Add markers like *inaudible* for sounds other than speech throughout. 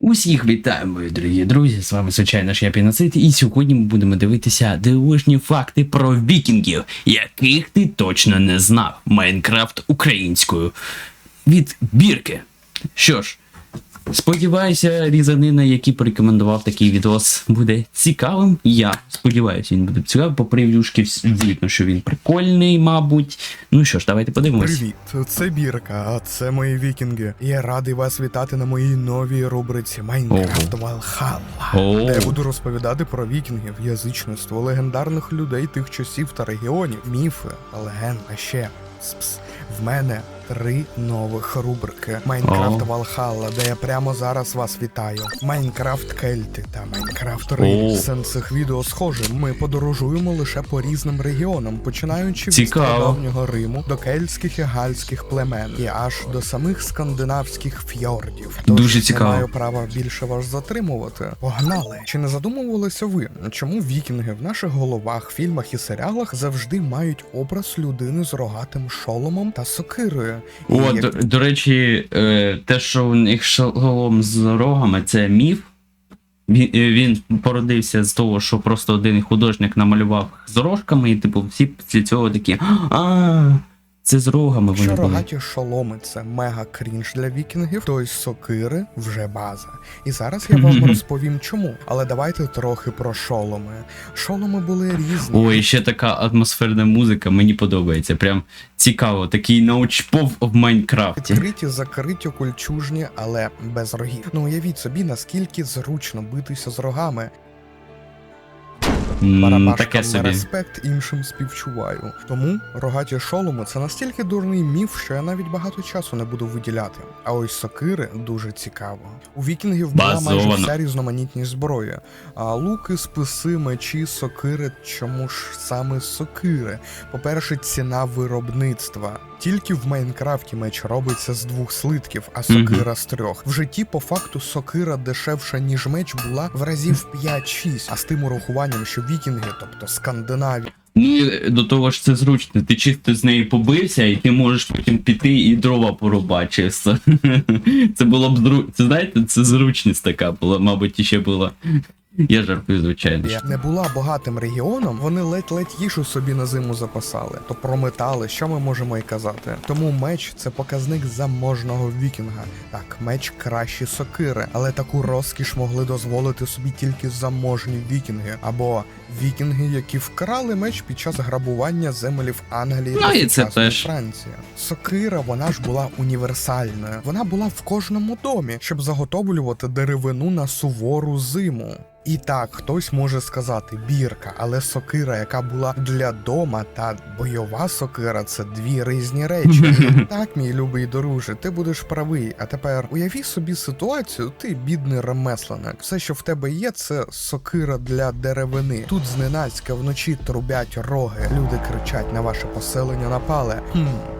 Усіх вітаю, мої дорогі друзі. З вами, звичайно ж, я Піноцит, і сьогодні ми будемо дивитися дивовижні факти про вікінгів, яких ти точно не знав. Майнкрафт українською від бірки. Що ж, сподіваюся, різанина, який порекомендував такий відос, буде цікавим. Я сподіваюся, він буде цікавим. По прев'юшки видно, що він прикольний, мабуть. Ну що ж, давайте подивимось. Привіт, це Бірка, а це мої вікінги. Я радий вас вітати на моїй новій рубриці Майнкрафт Валхалла, де я буду розповідати про вікінгів, язичництво, легендарних людей тих часів та регіонів, міфи, легенд, а ще спс. В мене три нових рубрики: Майнкрафт. Валхалла, де я прямо зараз вас вітаю. Майнкрафт Кельти та Майнкрафт Рей. Сенс цих відео схожий. Ми подорожуємо лише по різним регіонам, починаючи від стародавнього Риму до кельтських і гальських племен і аж до самих скандинавських фьордів. Тож Дуже не цікаво. маю права більше вас затримувати. Погнали! Чи не задумувалися ви, чому вікінги в наших головах, фільмах і серіалах завжди мають образ людини з рогатим шоломом та сокирою? І О, як- до, до речі, е, те, що у них шолом з рогами, це міф. Він, е, він породився з того, що просто один художник намалював з рожками, і типу всі після цього такі. А, це з рогами вони були. рогаті шоломи це мега крінж для вікінгів, то й сокири вже база. І зараз я вам *laughs* розповім чому. Але давайте трохи про шоломи. Шоломи були різні. Ой, ще така атмосферна музика, мені подобається. Прям цікаво, такий научпов в Майнкрафті. Відкриті, закриті, кульчужні, але без рогів. Ну уявіть собі, наскільки зручно битися з рогами. Барабашкам Таке собі. респект іншим співчуваю. Тому рогаті шоломи це настільки дурний міф, що я навіть багато часу не буду виділяти. А ось сокири дуже цікаво. У вікінгів була майже Базовано. вся різноманітність зброї. А луки, списи, мечі, сокири. Чому ж саме сокири? По-перше, ціна виробництва. Тільки в Майнкрафті меч робиться з двох слитків, а сокира з трьох. В житті, по факту, сокира дешевша, ніж меч була в разів 5-6. А з тим урахуванням, що вікінги, тобто скандинаві, Ну до того ж це зручно. Ти чисто з нею побився, і ти можеш потім піти і дрова порубати чисто. *laughs* Це було б зру... Це знаєте, це зручність така була, мабуть, іще була. Я жартую, звичайно. не була багатим регіоном, вони ледь-ледь їжу собі на зиму запасали. То про метали, що ми можемо й казати. Тому меч це показник заможного вікінга. Так, меч кращі сокири, але таку розкіш могли дозволити собі тільки заможні вікінги, або вікінги, які вкрали меч під час грабування землів Англії Ну, та і це теж. Франції. Сокира, вона ж була універсальною. Вона була в кожному домі, щоб заготовлювати деревину на сувору зиму. І так, хтось може сказати бірка, але сокира, яка була для дома, та бойова сокира це дві різні речі. *laughs* так, мій любий друже, ти будеш правий. А тепер уяві собі ситуацію, ти бідний ремесленник. Все, що в тебе є, це сокира для деревини. Тут зненацька вночі трубять роги. Люди кричать на ваше поселення напали. Хм.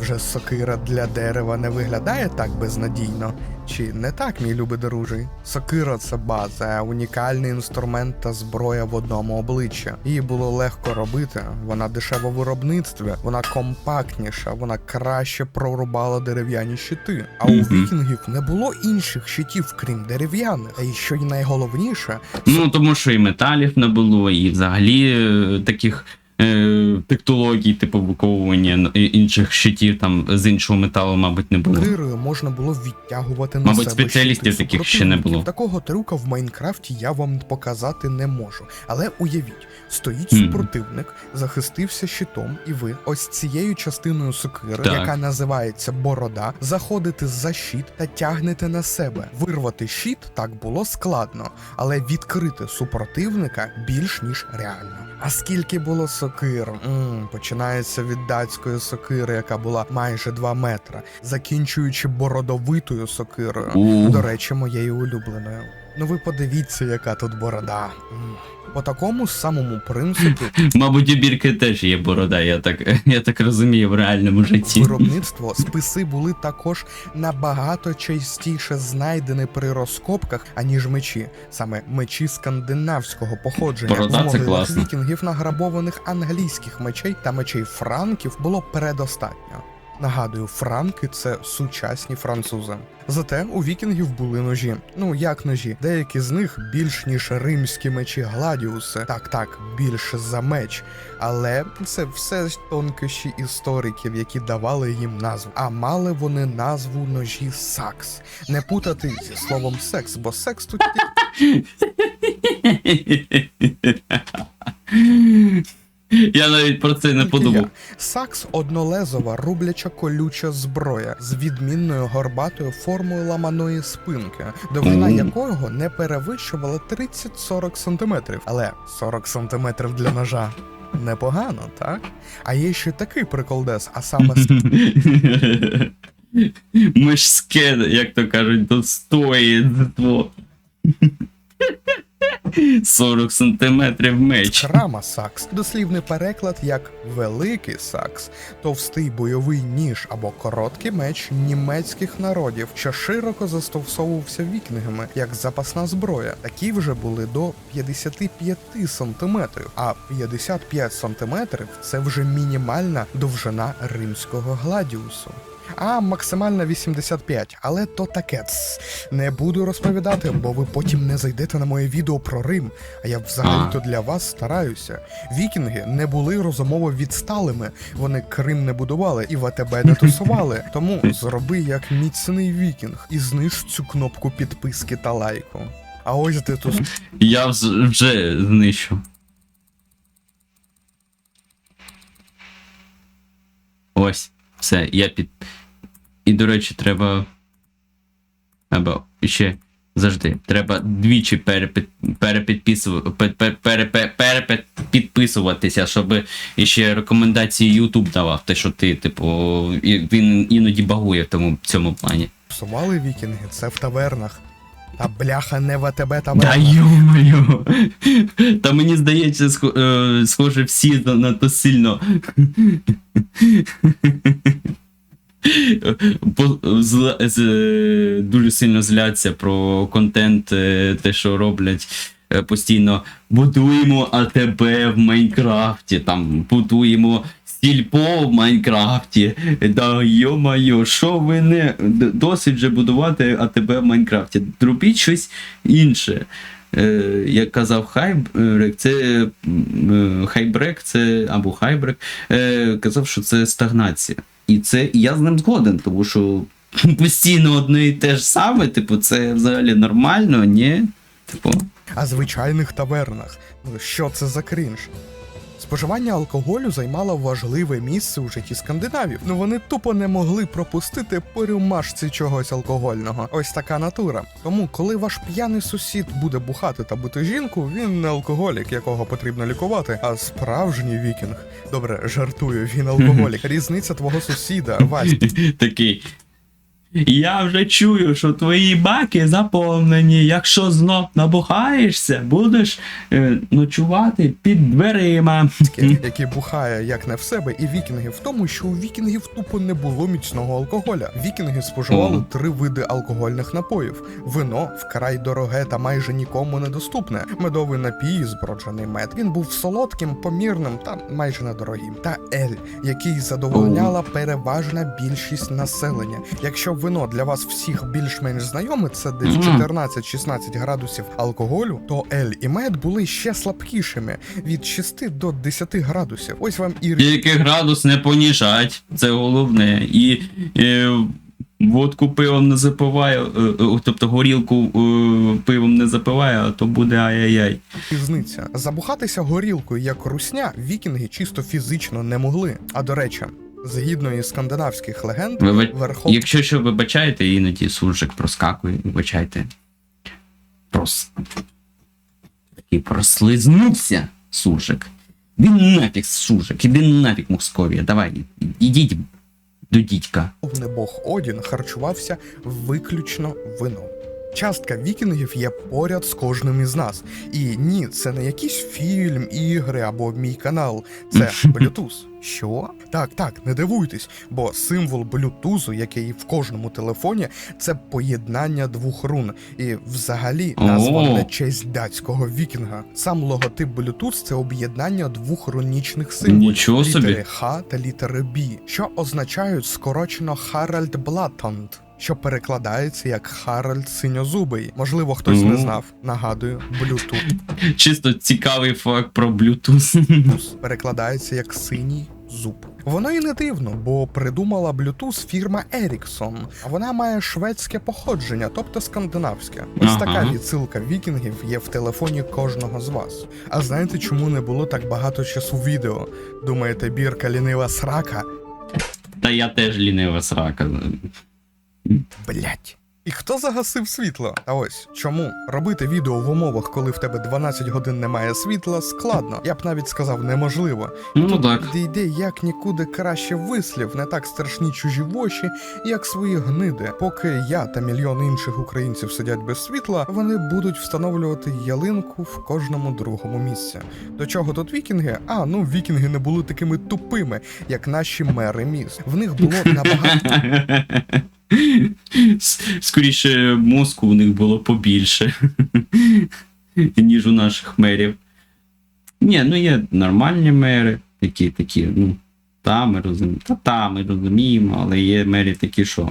Вже сокира для дерева не виглядає так безнадійно. Чи не так, мій любий дружий? Сокира це база, унікальний інструмент та зброя в одному обличчя. Її було легко робити, вона дешева в виробництві, вона компактніша, вона краще прорубала дерев'яні щити. А у вікінгів не було інших щитів, крім дерев'яних. А і що й найголовніше, Ну, тому що і металів не було, і взагалі е, таких е, технологій, типу виковування інших щитів там з іншого металу, мабуть, не було. Сокирою можна було відтягувати на Мабуть, себе спеціалістів щити таких ще не було. Такого трюка в Майнкрафті я вам показати не можу. Але уявіть, стоїть Мгм. супротивник, захистився щитом, і ви ось цією частиною сокири, Так. яка називається борода, заходите за щит та тягнете на себе. Вирвати щит так було складно, але відкрити супротивника більш ніж реально. А скільки було сокир? м починається від датської сокири, яка була майже 2 метра, закінчуючи бородовитою сокирою. До речі, моєю улюбленою. Ну ви подивіться, яка тут борода. По такому самому принципу *laughs* Мабуть, у бірки теж є борода, я так, я так розумію в реальному житті. виробництво списи були також набагато частіше знайдені при розкопках, аніж мечі. Саме мечі скандинавського походження. Борода це класно. вікінгів награбованих англійських мечей та мечей франків було предостатньо. Нагадую, франки це сучасні французи. Зате у вікінгів були ножі. Ну як ножі, деякі з них більш ніж римські мечі гладіуси. Так, так, більше за меч. Але це все ж тонкощі істориків, які давали їм назву. А мали вони назву ножі сакс. Не путати зі словом секс, бо секс тут *laughs* *laughs* Я навіть про це не подумав. Сакс однолезова рубляча колюча зброя з відмінною горбатою формою ламаної спинки, довжина якого не перевищувала 30-40 см. Але 40 см для ножа непогано, так? А є ще такий приколдес, а саме Мужське, як то кажуть, достоїнство. 40 сантиметрів меч. Крама сакс, дослівний переклад як великий сакс, товстий бойовий ніж або короткий меч німецьких народів, що широко застосовувався вікінгами як запасна зброя. Такі вже були до 55 сантиметрів, а 55 сантиметрів це вже мінімальна довжина римського гладіусу. А максимальна 85, але то таке. Не буду розповідати, бо ви потім не зайдете на моє відео про Рим. А я взагалі-то для вас стараюся. Вікінги не були розумово відсталими. Вони Крим не будували і в АТБ не *laughs* тусували. Тому зроби як міцний вікінг і зниж цю кнопку підписки та лайку. А ось де тут Я вже знищу. Ось, все, я під. І, до речі, треба. Або ще завжди. Треба двічі перепід... перепідписувати, перепідписуватися, щоб іще рекомендації YouTube давав. Те, що ти, типу, він іноді багує в тому в цьому плані. тусували вікінги, це в тавернах. Та бляха не в АТБ Да тавернах. ё-моё! Та мені здається, е, схоже, всі на то сильно. Дуже сильно зляться про контент, е, те, що роблять е, постійно. Будуємо АТБ в Майнкрафті, там будуємо сільпо в Майнкрафті. Да йо-майо, що ви не досить вже будувати АТБ в Майнкрафті. Робіть щось інше. Е, як казав Хайбрек, це е, Хайбрек, це або Хайбрек, е, казав, що це стагнація. І це і я з ним згоден, тому що *laughs* постійно одне і те ж саме, типу, це взагалі нормально, ні? Типу, а звичайних тавернах. Ну, Що це за крінж? Споживання алкоголю займало важливе місце у житті скандинавів. Ну вони тупо не могли пропустити по рюмашці чогось алкогольного. Ось така натура. Тому, коли ваш п'яний сусід буде бухати та бути жінку, він не алкоголік, якого потрібно лікувати, а справжній вікінг. Добре, жартую, він *laughs* алкоголік. Різниця твого сусіда, Вась, такий. Я вже чую, що твої баки заповнені. Якщо знов набухаєшся, будеш е, ночувати під дверима. Ки, який бухає як не в себе, і вікінги в тому, що у вікінгів тупо не було міцного алкоголя. Вікінги споживали три види алкогольних напоїв: вино вкрай дороге та майже нікому недоступне. Медовий напій, зброджений мед. Він був солодким, помірним та майже недорогим. Та ель, який задовольняла переважна більшість населення. Якщо вино для вас всіх більш-менш знайоме, це десь 14-16 градусів алкоголю, то ель і мед були ще слабкішими від 6 до 10 градусів. Ось вам і Тільки градус не поніжать, це головне. І е, водку пивом не запиває, е, е, тобто горілку пивом не запиває, а то буде ай-яй-яй. різниця. Забухатися горілкою як русня вікінги чисто фізично не могли. А до речі, згідно із скандинавських легенд, Вибач... верхов Якщо що вибачаєте, іноді суржик проскакує, вибачайте. Прос... Такий прослизнувся суржик. Він нафіг суржик, іди нафіг Московія, давай, ідіть до дідька. бог Одін харчувався виключно вином. Частка вікінгів є поряд з кожним із нас. І ні, це не якийсь фільм, ігри або мій канал. Це *laughs* Bluetooth. Що? Так, так, не дивуйтесь, бо символ блютузу, який в кожному телефоні, це поєднання двох рун. І взагалі назва на честь датського вікінга. Сам логотип Bluetooth це об'єднання двох рунічних символів Нічого собі. літери Х та літери Б, що означають скорочено Харальд Блатанд. Що перекладається як Харальд Синьозубий. Можливо, хтось не знав. Нагадую, Bluetooth Чисто цікавий факт про Bluetooth. перекладається як синій зуб. Воно і не дивно, бо придумала Bluetooth фірма Ericsson. А вона має шведське походження, тобто скандинавське. Ось Ага. така відсилка вікінгів є в телефоні кожного з вас. А знаєте, чому не було так багато часу відео? Думаєте, бірка лінива срака? Та я теж лінива срака. Блять. І хто загасив світло? А ось чому робити відео в умовах, коли в тебе 12 годин немає світла, складно. Я б навіть сказав неможливо. Ну так. Де як нікуди краще вислів, не так страшні чужі воші, як свої гниди. Поки я та мільйон інших українців сидять без світла, вони будуть встановлювати ялинку в кожному другому місці. До чого тут вікінги? А ну вікінги не були такими тупими, як наші мери міст. В них було *laughs* набагато *laughs* Скоріше, мозку у них було побільше, *laughs* ніж у наших мерів. Ні, ну є нормальні мери, які такі, ну, та ми розуміємо, та та ми розуміємо, але є мері такі, що.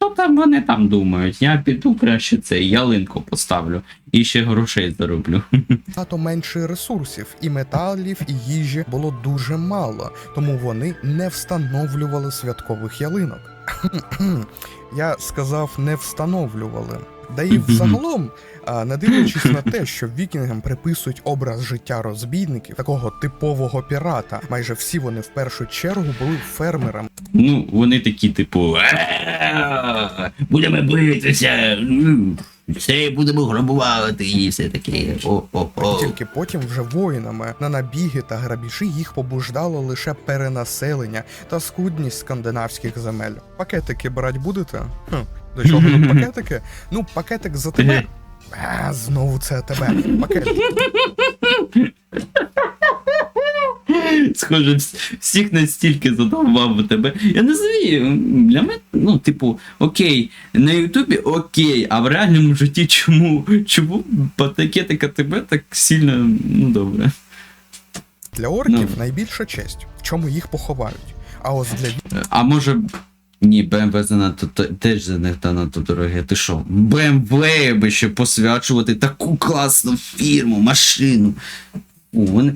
Що там вони там думають? Я піду краще це ялинку поставлю і ще грошей зароблю. *laughs* Набагато менше ресурсів, і металів, і їжі було дуже мало, тому вони не встановлювали святкових ялинок. *clears throat* Я сказав, не встановлювали. Да і взагалом, не дивлячись на те, що вікінгам приписують образ життя розбійників, такого типового пірата, майже всі вони в першу чергу були фермерами. Ну, вони такі, типу, «Е, будемо битися, все будемо грабувати і все таке. О-о-о. Тільки потім вже воїнами на набіги та грабіжі їх побуждало лише перенаселення та скудність скандинавських земель. Пакетики брать будете? Хм, до чого тут *laughs* пакетики? Ну, пакетик за тебе. *laughs* А, знову це тебе. Пакет. *laughs* *laughs* Схоже, всіх настільки задовбав у тебе. Я не знаю, для мене, ну, типу, окей, на Ютубі окей, а в реальному житті чому? Чому пакетика тебе так сильно, ну добре. Для орків Ну. найбільша честь, в чому їх поховають. А ось для А може. Ні, BMW занадто те- теж занадто надто дороге. Ти що? BMW би ще посвячувати таку класну фірму, машину. О, вони...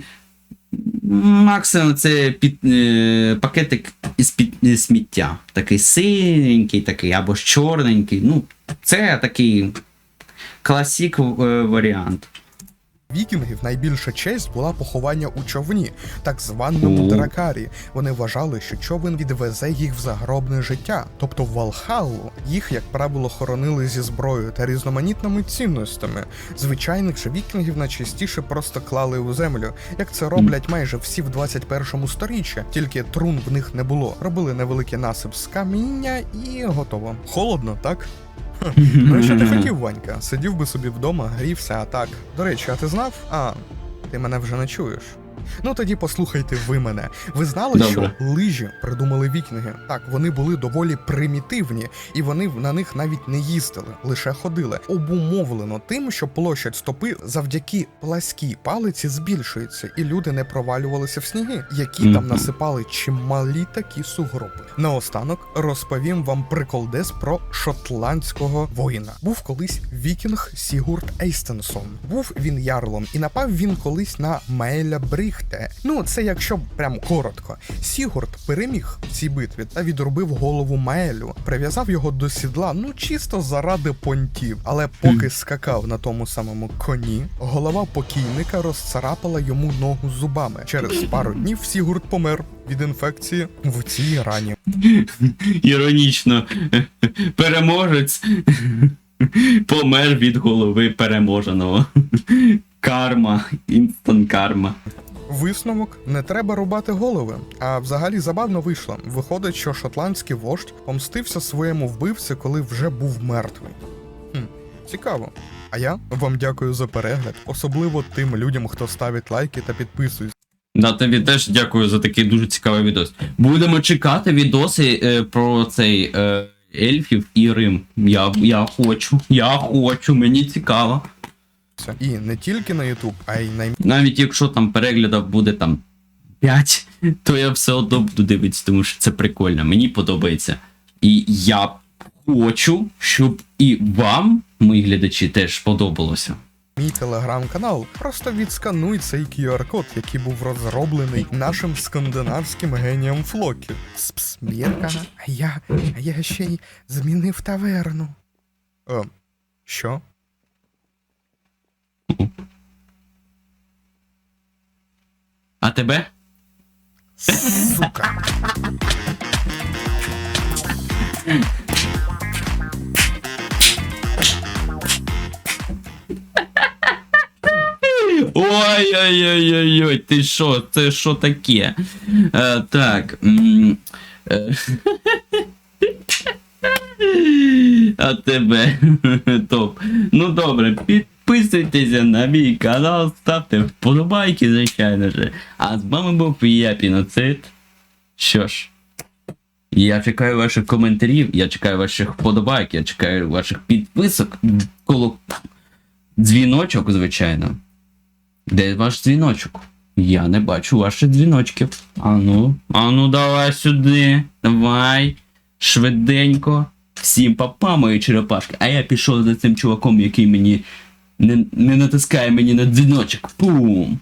Максимум це під, е, пакетик із під е, сміття. Такий синенький, такий, або ж чорненький. Ну, це такий класік е, варіант. Вікінгів найбільша честь була поховання у човні, так званому О. дракарі. Вони вважали, що човен відвезе їх в загробне життя, тобто в Валхаллу. Їх, як правило, хоронили зі зброєю та різноманітними цінностями. Звичайних же вікінгів найчастіше просто клали у землю, як це роблять майже всі в 21 сторіччі, тільки трун в них не було. Робили невеликий насип з каміння і готово. Холодно, так? Ну що ти хотів, Ванька? Сидів би собі вдома, грівся, а так. До речі, а ти знав? А, ти мене вже не чуєш. Ну тоді послухайте ви мене. Ви знали, Добре. що лижі придумали вікінги? Так, вони були доволі примітивні, і вони на них навіть не їздили, лише ходили. Обумовлено тим, що площадь стопи завдяки пласкій палиці збільшується, і люди не провалювалися в сніги, які там насипали чималі такі сугроби. Наостанок розповім вам приколдес про шотландського воїна. Був колись вікінг Сігурд Ейстенсон. Був він ярлом, і напав він колись на Меля Бріхте. Ну, це якщо прям коротко. Сігурд переміг в цій битві та відрубив голову Маелю, прив'язав його до сідла, ну чисто заради понтів. Але поки скакав на тому самому коні, голова покійника розцарапала йому ногу зубами. Через пару днів Сігурд помер від інфекції в цій рані. Іронічно, переможець помер від голови переможеного. Карма, інстант карма. Висновок не треба рубати голови. А взагалі забавно вийшло. Виходить, що шотландський вождь помстився своєму вбивці, коли вже був мертвий. Хм. Цікаво. А я вам дякую за перегляд, особливо тим людям, хто ставить лайки та підписується. Да, тобі теж дякую за такий дуже цікавий відос. Будемо чекати відоси е, про цей е, ельфів і Рим. Я, я хочу, я хочу, мені цікаво. І не тільки на YouTube, а й на Навіть якщо там переглядів буде там 5, то я все одно буду дивитися, тому що це прикольно, мені подобається. І я хочу, щоб і вам, мої глядачі, теж сподобалося. мій телеграм-канал. Просто відскануй цей QR-код, який був розроблений нашим скандинавським генієм Флокі. Спс, Бірка, а я, а я ще й змінив таверну. Е, що? А тебе? Сука. Ой-ой-ой-ой-ой, ти що, це що таке? Е, так. е, А тебе *laughs* топ. Ну добре, підписуйтеся на мій канал, ставте вподобайки, звичайно же. А з вами був я Піноцид. Що ж. Я чекаю ваших коментарів, я чекаю ваших вподобайк, я чекаю ваших підписок. Коло дзвіночок, звичайно. Де ваш дзвіночок? Я не бачу ваших дзвіночків. Ану, ану, давай сюди. Давай. Швиденько. Всім папа, мої черепашки. А я пішов за цим чуваком, який мені не, не натискає мені на дзвіночок. Пум.